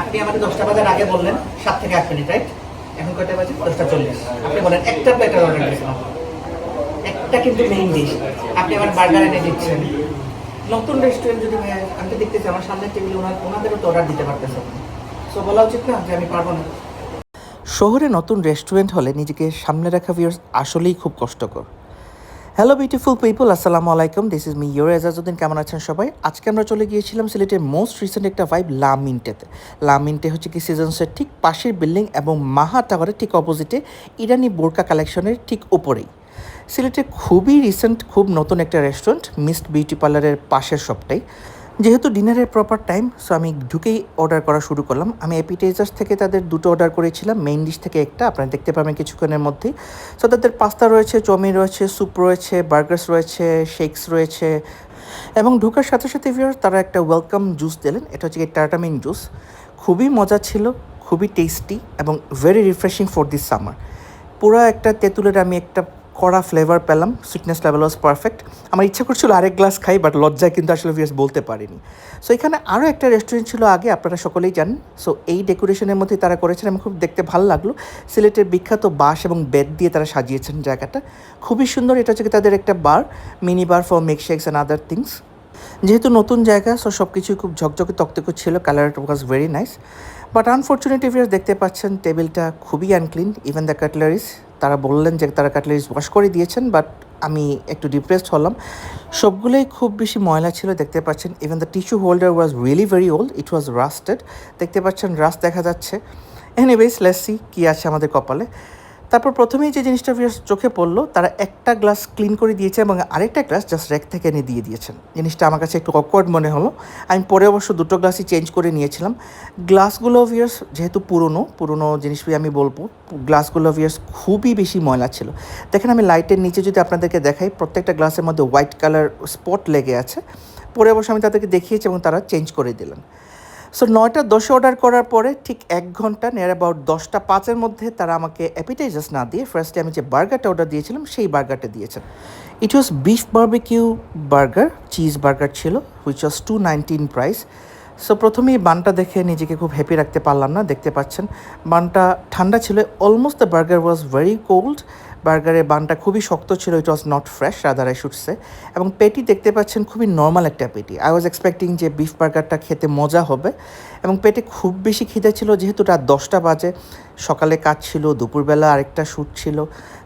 আপনি আমাকে দশটা বাজার আগে বললেন সাত থেকে আট মিনিট রাইট এখন কয়টা বাজে? দশটা চল্লিশ। আপনি বলেন একটা প্লেটার অর্ডার দিয়েছিলাম একটা কিন্তু মেইন ডিশ আপনি আমার বার্গার এনে দিচ্ছেন। নতুন রেস্টুরেন্ট যদি ভাই আমি তো দেখতেছি আমার সামনের টেবিলে ওনার ওনাদেরও তো অর্ডার দিতে পারতেছে সো বলা উচিত না যে আমি পারব না। শহরে নতুন রেস্টুরেন্ট হলে নিজেকে সামনে রাখা ভিউয়ার্স আসলেই খুব কষ্টকর। হ্যালো বিউটিফুল পিপল আসসালামু আলাইকুম this is me your Ejajuddin কেমন আছেন সবাই? আজকে আমরা চলে গিয়েছিলাম সিলেটের মোস্ট রিসেন্ট একটা ভাইব লামিনটেতে লামিনটে হচ্ছে কি সিজনসের ঠিক পাশের বিল্ডিং এবং মাহা টাওয়ারের ঠিক অপোজিটে ইরানি বোরকা কালেকশনের ঠিক উপরেই। সিলেটে খুবই রিসেন্ট খুব নতুন একটা রেস্টুরেন্ট মিস্ট বিউটি পার্লারের পাশের সবটাই যেহেতু ডিনারের প্রপার টাইম সো আমি ঢুকেই অর্ডার করা শুরু করলাম। আমি অ্যাপিটাইজার্স থেকে তাদের দুটো অর্ডার করেছিলাম। মেইন ডিশ থেকে একটা, আপনারা দেখতে পাবেন কিছুক্ষণের মধ্যেই সো তাদের পাস্তা রয়েছে চাউমিন রয়েছে স্যুপ রয়েছে বার্গার্স রয়েছে শেকস রয়েছে। এবং ঢোকার সাথে সাথে ভিউয়ার তারা একটা ওয়েলকাম জুস দিলেন। এটা হচ্ছে টাটামিন জুস খুবই মজা ছিল, খুবই টেস্টি এবং very refreshing for this summer পুরো একটা তেঁতুলের আমি একটা কড়া ফ্লেভার পেলাম সুইটনেস লেভেল ওয়াজ পারফেক্ট আমার ইচ্ছা করছিল আরেক গ্লাস খাই বাট লজ্জায় কিন্তু আসলে ভিয়াস বলতে পারিনি। সো এখানে আরও একটা রেস্টুরেন্ট ছিল আগে, আপনারা সকলেই জানেন। সো এই ডেকোরেশনের মধ্যে তারা করেছেন এবং খুব দেখতে ভালো লাগল। সিলেটের বিখ্যাত বাঁশ এবং বেড দিয়ে তারা সাজিয়েছেন জায়গাটা। খুবই সুন্দর, এটা হচ্ছে তাদের একটা bar mini bar for make shakes and other things যেহেতু নতুন জায়গা সো সব কিছুই খুব ঝকঝকে তকতকে ছিল colour was very nice but unfortunately viewers দেখতে পাচ্ছেন, টেবিলটা খুবই আনক্লিন ইভেন দ্য কাটলারিস তারা বললেন যে তারা কাটলারিস ওয়াশ করে দিয়েছেন বাট আমি একটু ডিপ্রেসড হলাম। সবগুলোই খুব বেশি ময়লা ছিল, দেখতে পাচ্ছেন। Even the tissue holder was really very old it was rusted দেখতে পাচ্ছেন রাস্ট দেখা যাচ্ছে। এনিওয়েজ লেসি কী আছে আমাদের কপালে। তারপর প্রথমেই যে জিনিসটা চোখে পড়ল, তারা একটা গ্লাস ক্লিন করে দিয়েছে এবং আরেকটা গ্লাস জাস্ট র্যাক থেকে এনে দিয়ে দিয়েছেন। জিনিসটা আমার কাছে একটু অকওয়ার্ড মনে হলো। আমি পরে অবশ্য দুটো গ্লাসই চেঞ্জ করে নিয়েছিলাম। গ্লাসগুলো ভিউয়ার্স যেহেতু পুরনো পুরনো জিনিসই আমি বলব গ্লাসগুলো ভিউয়ার্স খুবই বেশি ময়লা ছিল। দেখেন আমি লাইটের নিচে যদি আপনাদেরকে দেখাই, প্রত্যেকটা গ্লাসের মধ্যে হোয়াইট কালার স্পট লেগে আছে। পরে অবশ্য আমি তাদেরকে দেখিয়েছি এবং তারা চেঞ্জ করে দিলেন। সো নয়টা দশে অর্ডার করার পরে ঠিক এক ঘণ্টা নিয়ার অ্যাবাউট দশটা পাঁচের মধ্যে তারা আমাকে অ্যাপিটাইজার্স না দিয়ে ফার্স্টে আমি যে বার্গারটা অর্ডার দিয়েছিলাম, সেই বার্গারটা দিয়েছেন। It was beef barbecue burger cheese burger ছিল which was two nineteen price so প্রথমেই বানটা দেখে নিজেকে খুব হ্যাপি রাখতে পারলাম না, দেখতে পাচ্ছেন। বানটা ঠান্ডা ছিল almost the burger was very cold বার্গারের বানটা খুবই শক্ত ছিল it was not fresh rather I শুটসে এবং পেটি দেখতে পাচ্ছেন খুবই নর্মাল একটা পেটি। আই ওয়াজ এক্সপেক্টিং যে বিফ বার্গারটা খেতে মজা হবে, এবং পেটে খুব বেশি খিদে ছিল, যেহেতু রাত দশটা বাজে, সকালে কাজ ছিল, দুপুরবেলা আরেকটা শ্যুট ছিল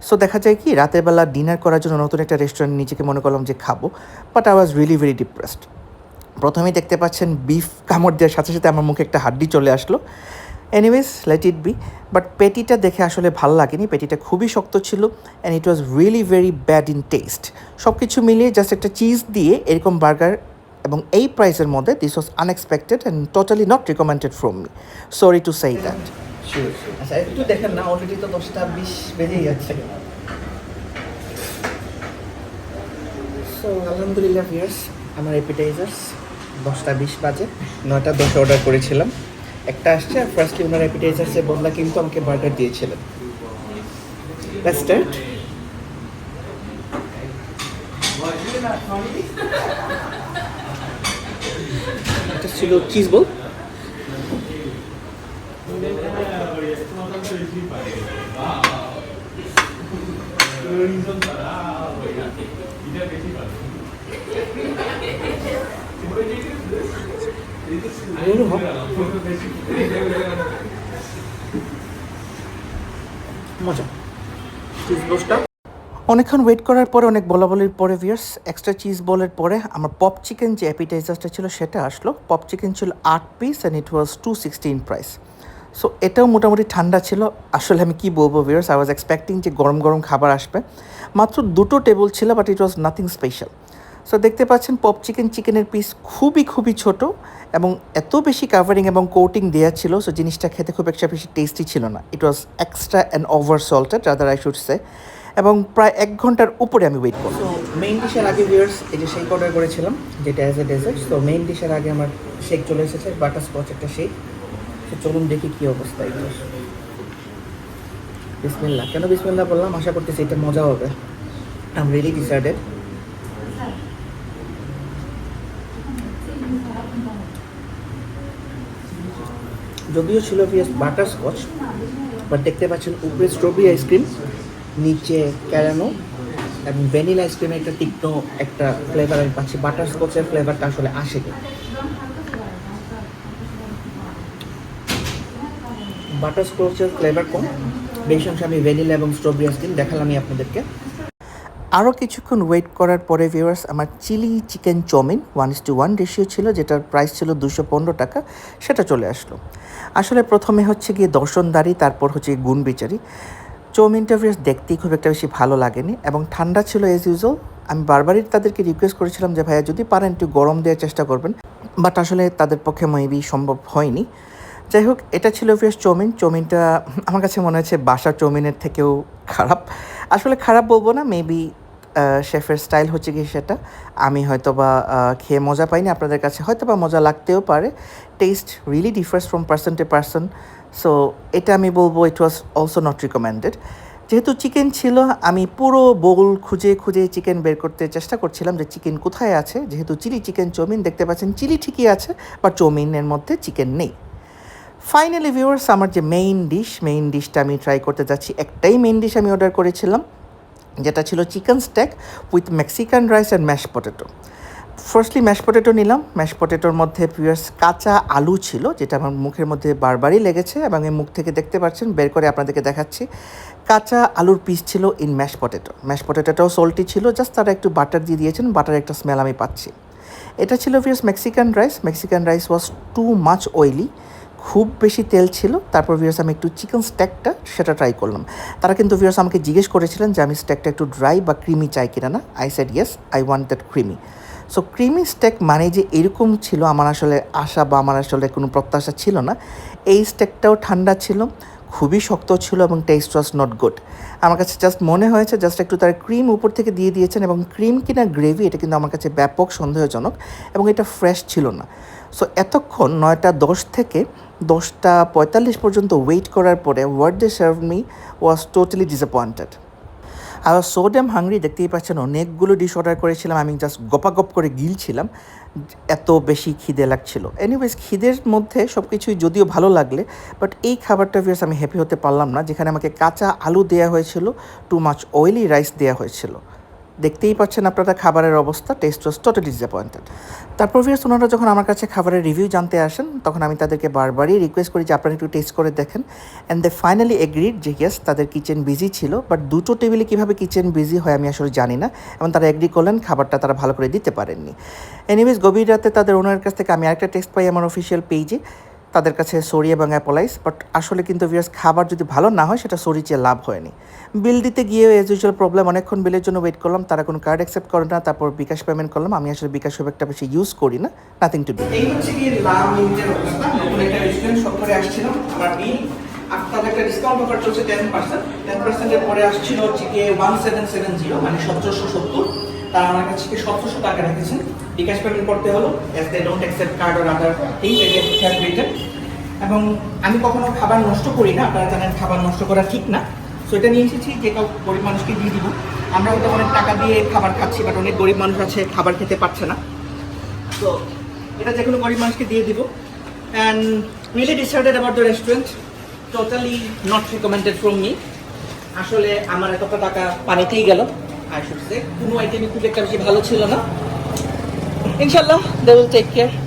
সো দেখা যায় কি, রাতের বেলা ডিনার করার জন্য নতুন একটা রেস্টুরেন্ট নিজেকে মনে করলাম যে খাব but I was really very depressed প্রথমেই দেখতে পাচ্ছেন বিফ কামড় দেওয়ার সাথে সাথে আমার মুখে একটা হাড্ডি চলে আসলো anyways let it be but পেটিটা দেখে আসলে ভালো লাগেনি। পেটিটা খুবই শক্ত ছিল and it was really very bad in taste সব কিছু মিলিয়ে জাস্ট একটা চিজ দিয়ে এরকম বার্গার এবং এই প্রাইসের মধ্যে this was unexpected and totally not recommended from me sorry to say that আচ্ছা একটু দেখেন না অলরেডি তো দশটা বিশ বেজেই যাচ্ছে। সো আলহামদুলিল্লাহ ভিয়ার্স আমার অ্যাপিটাইজার্স দশটা বিশ বাজে নয়টা দশে অর্ডার করেছিলাম। একটা আসছে, আর ফার্স্টলি ওনার অ্যাপিটাইজার্সের বদলা কিন্তু আমাকে বার্গার দিয়েছিলেন. এটা ছিল চিজ বল অনেকক্ষণ ওয়েট করার পরে, অনেক বলা বলির পরে ভিয়ার্স এক্সট্রা চিজ বলের পরে আমার পপ চিকেন যে অ্যাপিটাইজারটা ছিল, সেটা আসলো। পপ চিকেন ছিল আট piece and it was two sixteen price so এটাও মোটামুটি ঠান্ডা ছিল। আসলে আমি কি বলব ভিয়ার্স আই ওয়াজ এক্সপেক্টিং যে গরম গরম খাবার আসবে। মাত্র দুটো টেবিল ছিল but it was nothing special so দেখতে পাচ্ছেন পপ চিকেন চিকেনের পিস খুবই খুবই ছোট এবং এত বেশি কাভারিং এবং কোটিং দেওয়া ছিল সো জিনিসটা খেতে খুব একটা বেশি টেস্টি ছিল না। It was extra and over salted rather I should say এবং প্রায় এক ঘণ্টার উপরে আমি ওয়েট সো মেইন ডিশের আগে ভিউয়ার্স এই যে শেক অর্ডার করেছিলাম, যেটা অ্যাজ এ ডেজার্ট তো মেইন ডিশের আগে আমার শেক চলে এসেছে বাটার স্কচ একটা শেক তো চলুন দেখি কী অবস্থা এটা বিসমিল্লাহ, কেন বিসমিল্লাহ বললাম? আশা করতেছি এটা মজা হবে। আই এম রিয়েলি ডিসাইডেড যদিও ছিল ভিএস বাটার স্কচ বাট দেখতে পাচ্ছেন উপরে স্ট্রবেরি আইসক্রিম নিচে ক্যারানো এবং ভ্যানিলা আইসক্রিমের একটা তীক্ষ্ণ একটা ফ্লেভার আমি পাচ্ছি। বাটার স্কচের ফ্লেভারটা আসলে আসে বাটার স্কচের ফ্লেভার কম বেশি অংশে আমি ভ্যানিলা এবং স্ট্রবেরি আইসক্রিম দেখালামই আপনাদেরকে। আরও কিছুক্ষণ ওয়েট করার পরে ভিউয়ার্স আমার chilli chicken chowmein one is two one ratio ছিল, যেটার প্রাইস ছিল দুশো পনেরো টাকা, সেটা চলে আসলো। আসলে প্রথমে হচ্ছে গিয়ে দর্শনদারি, তারপর হচ্ছে গুণ বিচারি। চাউমিনটা ভিউয়ার্স দেখতেই খুব একটা বেশি ভালো লাগেনি, এবং ঠান্ডা ছিল এজ ইউজুয়াল আমি বারবারই তাদেরকে রিকোয়েস্ট করেছিলাম যে, ভাইয়া, যদি পারেন একটু গরম দেওয়ার চেষ্টা করবেন। বাট আসলে তাদের পক্ষে মেবি সম্ভব হয়নি। যাই হোক, এটা ছিল ফ্রেশ চাউমিন চাউমিনটা আমার কাছে মনে হচ্ছে বাসা চাউমিনের থেকেও খারাপ। আসলে খারাপ বলব না মেবি শেফের স্টাইল হচ্ছে কি সেটা। আমি হয়তো বা খেয়ে মজা পাইনি আপনাদের কাছে হয়তো বা মজা লাগতেও পারে। Taste really difference from person to person so এটা আমি বলব it was also not recommended যেহেতু চিকেন ছিল, আমি পুরো বোল খুঁজে খুঁজে চিকেন বের করতে চেষ্টা করছিলাম যে চিকেন কোথায় আছে। যেহেতু চিলি চিকেন চাউমিন দেখতে পাচ্ছেন চিলি ঠিকই আছে বাট চাউমিনের মধ্যে চিকেন নেই। ফাইনালি ভিউয়ার্স আমার যে মেইন ডিশ মেইন ডিশটা আমি ট্রাই করতে যাচ্ছি, একটাই মেইন ডিশ আমি অর্ডার করেছিলাম, যেটা ছিল chicken stack with Mexican rice and mash potato firstly mash potato নিলাম। ম্যাশ পটেটোর মধ্যে পিওর্স কাঁচা আলু ছিল, যেটা আমার মুখের মধ্যে বারবারই লেগেছে এবং এই মুখ থেকে দেখতে পাচ্ছেন, বের করে আপনাদেরকে দেখাচ্ছি। কাঁচা আলুর পিস ছিল ইন ম্যাশ পটেটো ম্যাশ পটেটোটাও সল্টি ছিল জাস্ট তারা একটু বাটার দিয়ে দিয়েছেন বাটার একটা স্মেল আমি পাচ্ছি। এটা ছিল viewers Mexican rice Mexican rice was too much oily খুব বেশি তেল ছিল। তারপর ভিউয়ার্স আমি একটু চিকেন স্ট্যাকটা সেটা ট্রাই করলাম। তারা কিন্তু ভিউয়ার্স আমাকে জিজ্ঞেস করেছিলেন যে, আমি স্ট্যাকটা একটু ড্রাই বা ক্রিমি চাই কিনা না? I said yes I want that creamy so creamy stack মানে যে এরকম ছিল, আমার আসলে আশা বা আমার আসলে কোনো প্রত্যাশা ছিল না। এই স্ট্যাকটাও ঠান্ডা ছিল। খুবই শক্ত ছিল এবং টেস্ট ওয়াজ নট গুড আমার কাছে জাস্ট মনে হয়েছে জাস্ট একটু তার ক্রিম উপর থেকে দিয়ে দিয়েছেন এবং ক্রিম কিনা গ্রেভি এটা কিন্তু আমার কাছে ব্যাপক সন্দেহজনক এবং এটা ফ্রেশ ছিল না। সো এতক্ষণ নয়টা দশ থেকে দশটা পঁয়তাল্লিশ পর্যন্ত ওয়েট করার পরে what they serve me was totally disappointed R so damn hungry দেখতেই পাচ্ছেন অনেকগুলো ডিশ অর্ডার করেছিলাম, আমি জাস্ট গপাগপ করে গিলছিলাম। এত বেশি খিদে লাগছিল। এনিওয়েজ খিদের মধ্যে সব কিছুই যদিও ভালো লাগলে বাট এই খাবারটা ভিয়ার্স আমি হ্যাপি হতে পারলাম না, যেখানে আমাকে কাঁচা আলু দেওয়া হয়েছিল টু মাচ অয়েলি রাইস দেওয়া হয়েছিল। দেখতেই পাচ্ছেন আপনারা খাবারের অবস্থা টেস্ট ওয়াজ টোটালি ডিসঅ্যাপয়েন্টেড তারপর ভিয়ার্স ওনারা যখন আমার কাছে খাবারের রিভিউ জানতে আসেন, তখন আমি তাদেরকে বারবারই রিকোয়েস্ট করি যে আপনারা একটু টেস্ট করে দেখেন। অ্যান্ড দে ফাইনালি এগ্রিড যে ইয়েস তাদের কিচেন বিজি ছিল বাট দুটো টেবিলে কীভাবে কিচেন বিজি হয় আমি আসলে জানি না, এবং তারা এগ্রি করলেন, খাবারটা তারা ভালো করে দিতে পারেননি। এনিওয়েজ গভীর রাতে তাদের ওনার কাছ থেকে আমি আরেকটা টেস্ট পাই আমার অফিসিয়াল পেজে তাদের কাছে সরি এবং অ্যাপোলাইস বাট আসলে কিন্তু ভিউয়ার্স খাবার যদি ভালো না হয়, সেটা সরি চেয়ে লাভ হয়নি। বিল দিতে গিয়েও এজ ইউজুয়াল প্রবলেম অনেকক্ষণ বিলের জন্য ওয়েট করলাম, তারা কোনো কার্ড অ্যাকসেপ্ট করে না, তারপর বিকাশ পেমেন্ট করলাম। আমি আসলে বিকাশ খুব একটা বেশি ইউজ করি না নাথিং টু ডু এই হচ্ছে কি অবস্থা। নতুন একটা রেস্টুরেন্ট সব করে আসছিল, আমার বিল একটা ডিসকাউন্ট অফার চলছে টেন পার্সেন্ট টেন পার্সেন্টের পরে আসছিল হচ্ছে কি ওয়ান সেভেন সেভেন জিরো মানে সতেরোশো সত্তর। তারা আমার কাছে থেকে সতেরোশো টাকা রেখেছেন। বিকাশ পেমেন্ট করতে হলো as they don't accept card or other things have written এবং আমি কখনো খাবার নষ্ট করি না, আপনারা জানেন খাবার নষ্ট করা ঠিক না। সো এটা নিয়ে এসেছি যে কাউ গরিব মানুষকে দিয়ে দিব। আমরা হয়তো অনেক টাকা দিয়ে খাবার খাচ্ছি বাট অনেক গরিব মানুষ আছে, খাবার খেতে পারছে না। তো এটা যে কোনো গরিব মানুষকে দিয়ে দিব। And really decided about the restaurant totally not recommended from me আসলে আমার এতটা টাকা পানিতেই গেল। সে কোনো আইটেমই খুব একটা বেশি ভালো ছিল না। ইনশাল্লাহ দে উইল টেক কেয়ার